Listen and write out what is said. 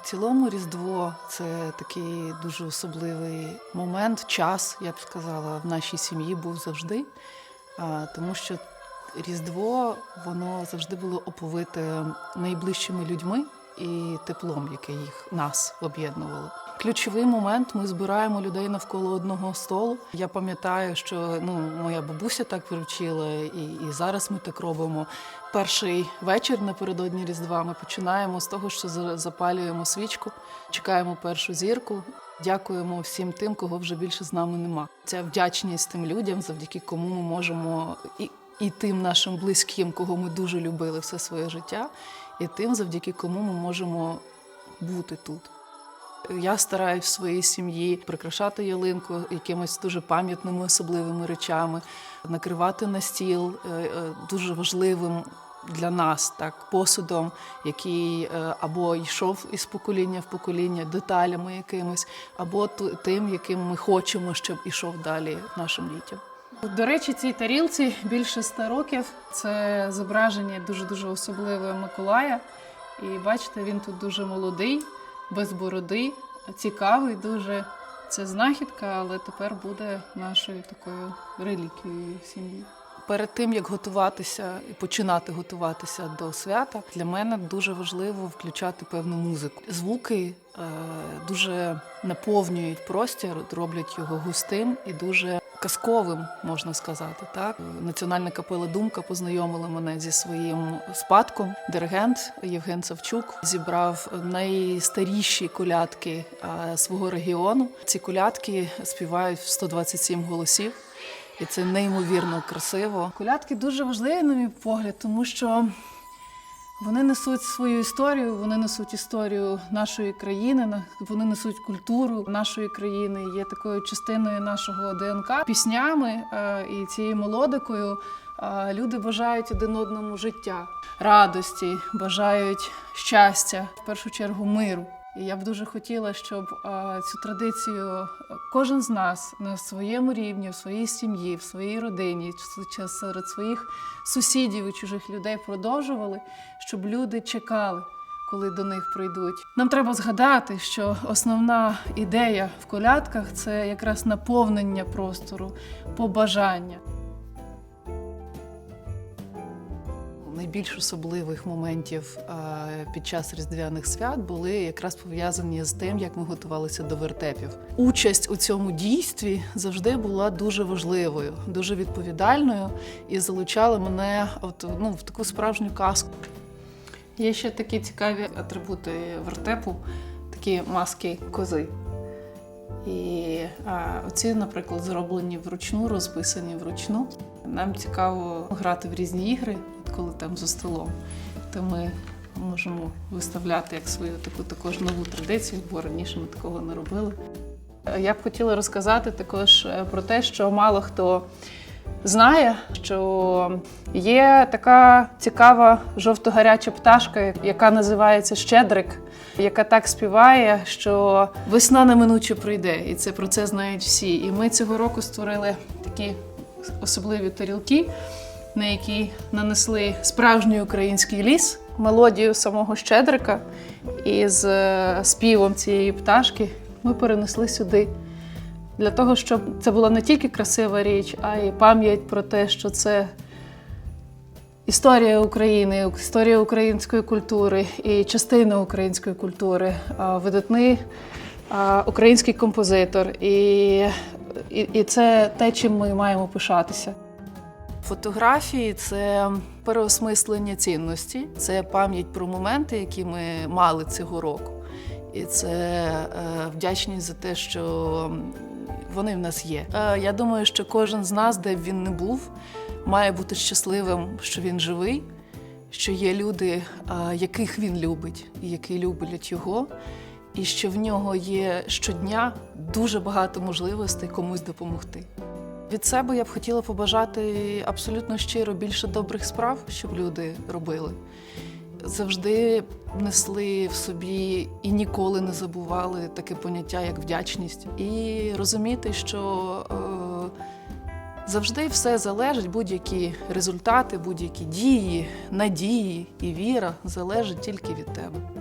цілому Різдво це такий дуже особливий момент, час, я б сказала, в нашій сім'ї був завжди. Тому що Різдво воно завжди було оповите найближчими людьми і теплом, яке їх нас об'єднувало. Ключовий момент ми збираємо людей навколо одного столу. Я пам'ятаю, що ну моя бабуся так привчила, і, і зараз ми так робимо. Перший вечір напередодні Різдва ми починаємо з того, що запалюємо свічку, чекаємо першу зірку. Дякуємо всім тим, кого вже більше з нами нема. Ця вдячність тим людям, завдяки кому ми можемо і, і тим нашим близьким, кого ми дуже любили все своє життя, і тим, завдяки кому ми можемо бути тут. Я стараюсь в своїй сім'ї прикрашати ялинку якимись дуже пам'ятними особливими речами, накривати на стіл е, е, дуже важливим для нас так посудом, який е, або йшов із покоління в покоління, деталями якимись, або тим, яким ми хочемо, щоб ішов далі нашим дітям. До речі, цій тарілці більше ста років. Це зображення дуже дуже особливе Миколая. І бачите, він тут дуже молодий, без бороди, цікавий дуже. Це знахідка, але тепер буде нашою такою реліквією в сім'ї. Перед тим як готуватися і починати готуватися до свята, для мене дуже важливо включати певну музику. Звуки е, дуже наповнюють простір, роблять його густим і дуже казковим, можна сказати. Так національна капела Думка познайомила мене зі своїм спадком. Диригент Євген Савчук зібрав найстаріші колядки е, свого регіону. Ці колядки співають в 127 голосів. І це неймовірно красиво. Колядки дуже важливі, на мій погляд, тому що вони несуть свою історію, вони несуть історію нашої країни, вони несуть культуру нашої країни, є такою частиною нашого ДНК. Піснями е, і цією мелодикою е, люди бажають один одному життя, радості, бажають щастя, в першу чергу миру. І я б дуже хотіла, щоб е, цю традицію е, кожен з нас на своєму рівні, в своїй сім'ї, в своїй родині, чи серед своїх сусідів і чужих людей продовжували, щоб люди чекали, коли до них прийдуть. Нам треба згадати, що основна ідея в колядках це якраз наповнення простору, побажання. Найбільш особливих моментів е, під час різдвяних свят були якраз пов'язані з тим, як ми готувалися до вертепів. Участь у цьому дійстві завжди була дуже важливою, дуже відповідальною і залучала мене от, ну, в таку справжню казку. Є ще такі цікаві атрибути вертепу, такі маски кози. І а, оці, наприклад, зроблені вручну, розписані вручну. Нам цікаво грати в різні ігри, коли там за столом. То ми можемо виставляти як свою таку також нову традицію, бо раніше ми такого не робили. Я б хотіла розказати також е, про те, що мало хто знає, що є така цікава жовто-гаряча пташка, яка називається Щедрик, яка так співає, що Весна неминуче прийде, і це про це знають всі. І ми цього року створили такі особливі тарілки, на які нанесли справжній український ліс, мелодію самого Щедрика, і з е, співом цієї пташки ми перенесли сюди. Для того, щоб це була не тільки красива річ, а й пам'ять про те, що це історія України, історія української культури і частина української культури, видатний український композитор. І, і, і це те, чим ми маємо пишатися. Фотографії це переосмислення цінності, це пам'ять про моменти, які ми мали цього року. І це е, вдячність за те, що вони в нас є. Е, я думаю, що кожен з нас, де б він не був, має бути щасливим, що він живий, що є люди, е, яких він любить, і які люблять його, і що в нього є щодня дуже багато можливостей комусь допомогти. Від себе я б хотіла побажати абсолютно щиро більше добрих справ, щоб люди робили. Завжди несли в собі і ніколи не забували таке поняття, як вдячність, і розуміти, що е, завжди все залежить, будь-які результати, будь-які дії, надії і віра залежать тільки від тебе.